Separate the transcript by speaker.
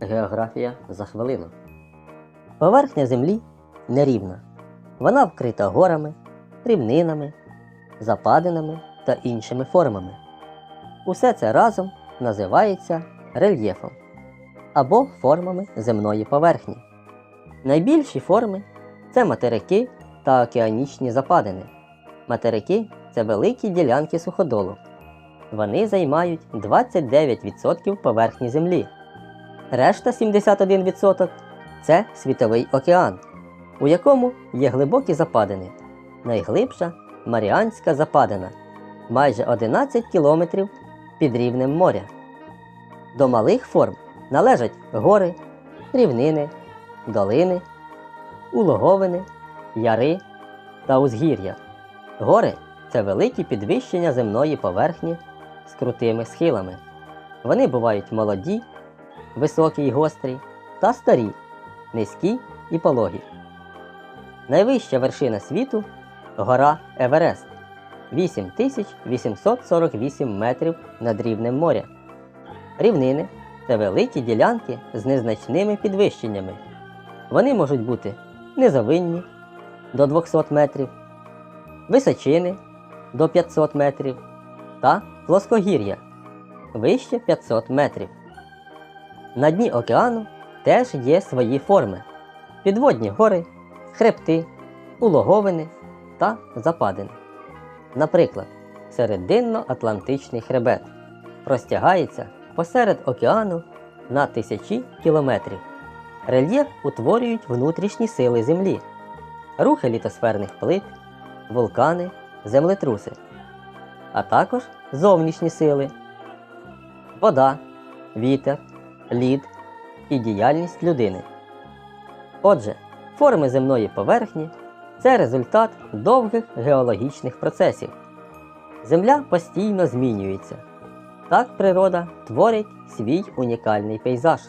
Speaker 1: Географія за хвилину. Поверхня Землі нерівна. Вона вкрита горами, рівнинами, западинами та іншими формами. Усе це разом називається рельєфом або формами земної поверхні. Найбільші форми це материки та океанічні западини. Материки це великі ділянки суходолу. Вони займають 29% поверхні Землі. Решта 71% це світовий океан, у якому є глибокі западини. Найглибша Маріанська западина майже 11 кілометрів під рівнем моря. До малих форм належать гори, рівнини, долини, улоговини, яри та узгір'я. Гори це великі підвищення земної поверхні з крутими схилами. Вони бувають молоді, високі й гострі та старі, низькі і пологі. Найвища вершина світу гора Еверест 8848 метрів над рівнем моря. Рівнини це великі ділянки з незначними підвищеннями. Вони можуть бути низовинні до 200 метрів, височини до 500 метрів та плоскогір'я вище 500 метрів. На дні океану теж є свої форми: підводні гори, хребти, улоговини та западини. Наприклад, Серединно-Атлантичний хребет простягається посеред океану на тисячі кілометрів. Рельєф утворюють внутрішні сили Землі, рухи літосферних плит, вулкани, землетруси, а також зовнішні сили вода, вітер, лід і діяльність людини. Отже, форми земної поверхні це результат довгих геологічних процесів. Земля постійно змінюється. Так природа творить свій унікальний пейзаж.